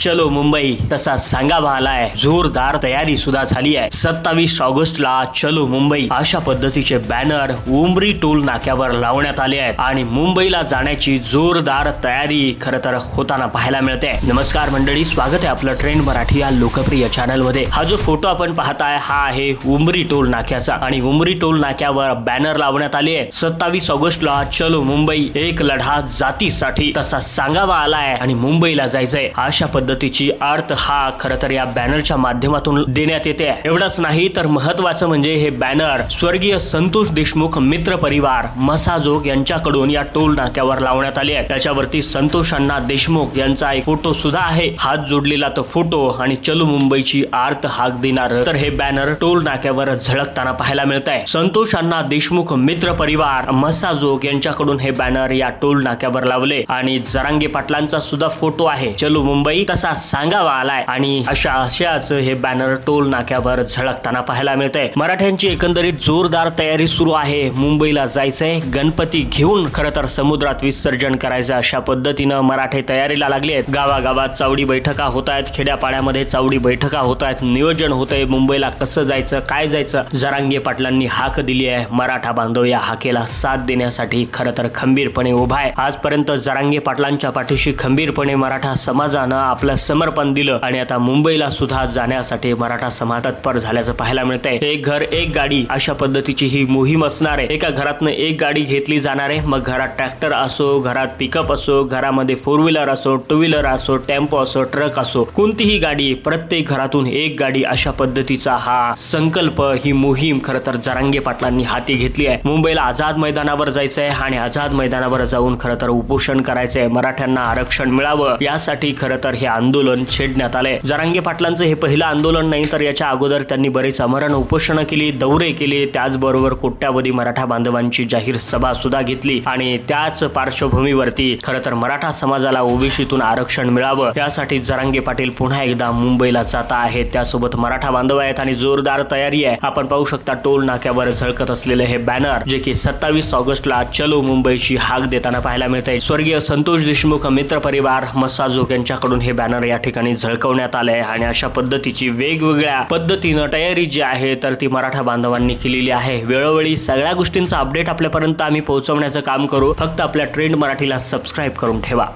चलो मुंबई तसा सांगावा आलाय जोरदार तयारी सुद्धा झाली आहे. सत्तावीस ऑगस्टला चलो मुंबई. अशा पद्धतीचे बॅनर उमरी टोल नाक्यावर लावण्यात आले आहेत. आणि मुंबईला जाण्याची जोरदार तयारी खर तर होताना पाहायला मिळते. नमस्कार मंडळी स्वागत आहे आपलं ट्रेंड मराठी या लोकप्रिय चॅनलमध्ये हा जो फोटो आपण पाहताय हा आहे उमरी टोल नाक्याचा. आणि उमरी टोल नाक्यावर बॅनर लावण्यात आले आहे. सत्तावीस ऑगस्टला चलो मुंबई एक लढा जातीसाठी तसा सांगावा आलाय. आणि मुंबईला जायचंय. अशा पद्धतीची अर्थ हा खरं तर या बॅनरच्या माध्यमातून देण्यात येते. एवढंच नाही तर महत्वाचं म्हणजे हे बॅनर स्वर्गीय संतोष देशमुख मित्र परिवार मसाजोग यांच्याकडून या टोल नाक्यावर लावण्यात आले आहे. त्याच्यावरती संतोष अण्णा देशमुख यांचा एक फोटो सुद्धा आहे. हात जोडलेला तो फोटो आणि चलू मुंबईची आर्त हाक देणार तर हे बॅनर टोल नाक्यावर झळकताना पाहायला मिळत आहे संतोष अण्णा देशमुख मित्र परिवार मसाजोग यांच्याकडून हे बॅनर या टोल नाक्यावर लावले आणि जरांगे पाटलांचा सुद्धा फोटो आहे. चलू मुंबई असा सांगावा आलाय. आणि अशा अशाच हे बॅनर टोल नाक्यावर झळकताना पाहायला मिळतंय. मराठ्यांची एकंदरीत जोरदार तयारी सुरू आहे. मुंबईला जायचंय. गणपती घेऊन खरं तर समुद्रात विसर्जन करायचं अशा पद्धतीनं मराठे तयारीला लागले आहेत. गावागावात चावडी बैठका होत आहेत. खेड्यापाड्यामध्ये चावडी बैठका होत आहेत. नियोजन होत आहे मुंबईला कसं जायचं काय जायचं? जरांगे पाटलांनी हाक दिली आहे. मराठा बांधव या हाकेला साथ देण्यासाठी खरं तर खंबीरपणे उभा आहे. आजपर्यंत जरांगे पाटलांच्या पाठीशी खंबीरपणे मराठा समाजानं आपलं समर्पण दिलं आणि आता मुंबईला सुद्धा जाण्यासाठी मराठा समाज तत्पर झाल्याचं पाहायला मिळतंय. एक घर एक गाडी अशा पद्धतीची ही मोहीम असणार आहे. एका घरातनं एक गाडी घेतली जाणार आहे. मग घरात ट्रॅक्टर असो घरात पिकअप असो घरामध्ये फोर व्हीलर असो टू व्हीलर असो टेम्पो असो ट्रक असो कोणतीही गाडी प्रत्येक घरातून एक गाडी अशा पद्धतीचा हा संकल्प ही मोहीम खर तर जरांगे पाटलांनी हाती घेतली आहे. मुंबईला आझाद मैदानावर जायचंय आणि आझाद मैदानावर जाऊन खरं तर उपोषण करायचंय. मराठ्यांना आरक्षण मिळावं. यासाठी खरं तर हे आंदोलन छेडण्यात आलंय. जरांगे पाटलांचं हे पहिलं आंदोलन नाही तर याच्या अगोदर त्यांनी बरेच अमरण उपोषणं केली दौरे केले त्याचबरोबर कोट्यावधी मराठा बांधवांची जाहीर सभा सुद्धा घेतली. आणि त्याच पार्श्वभूमीवरती खरं तर मराठा समाजाला ओबीसीतून आरक्षण मिळावं यासाठी जरांगे पाटील पुन्हा एकदा मुंबईला जात आहेत. त्यासोबत मराठा बांधव आहेत आणि जोरदार तयारी आहे. आपण पाहू शकता टोल नाक्यावर झळकत असलेले हे बॅनर जे की सत्तावीस ऑगस्टला चलो मुंबईची हाक देताना पाहायला मिळत आहे स्वर्गीय संतोष देशमुख मित्र परिवार मस्साजोग यांच्याकडून हे बॅनर बॅनर या ठिकाणी झळकवण्यात आले आहे आणि अशा पद्धतीची वेगवेगळ्या पद्धतीनं तयारी जी आहे तर ती मराठा बांधवांनी केलेली आहे. वेळोवेळी सगळ्या गोष्टींचा अपडेट आपल्यापर्यंत आम्ही पोहोचवण्याचं काम करू. फक्त आपल्या ट्रेंड मराठीला सबस्क्राईब करून ठेवा.